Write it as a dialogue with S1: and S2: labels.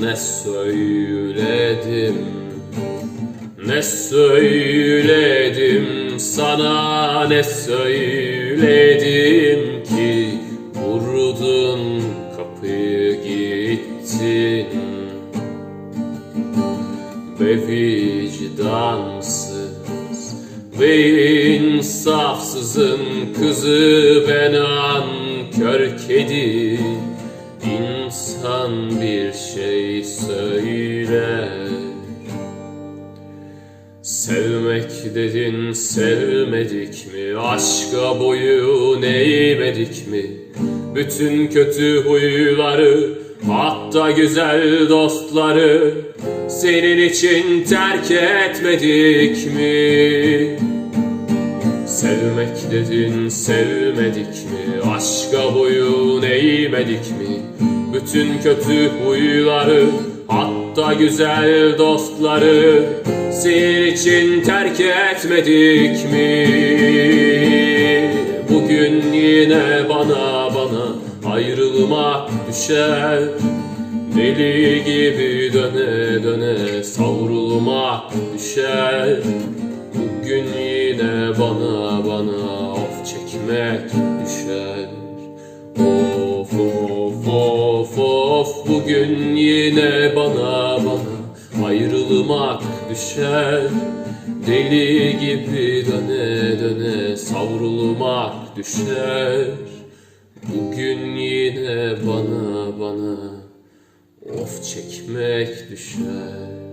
S1: Ne söyledim? Ne söyledim? Sana ne söyledim ki? Vurdun kapıyı gittin. Ve vicdansız ve insafsızın kızı ben ankör kedi. İnsan bir şey söyler Sevmek dedin sevmedik mi? Aşka boyun eğmedik mi? Bütün kötü huyları hatta güzel dostları senin için terk etmedik mi? Sevmek dedin sevmedik mi? Aşka boyun eğmedik mi? Bütün kötü huyları hatta güzel dostları senin için terk etmedik mi? Bugün yine bana bana ayrılmak düşer. Deli gibi döne döne savrulmak düşer. Bugün yine bana bana of çekmek düşer of bugün yine bana bana ayrılmak düşer. Deli gibi döne döne savrulmak düşer. Bugün yine bana bana of çekmek düşer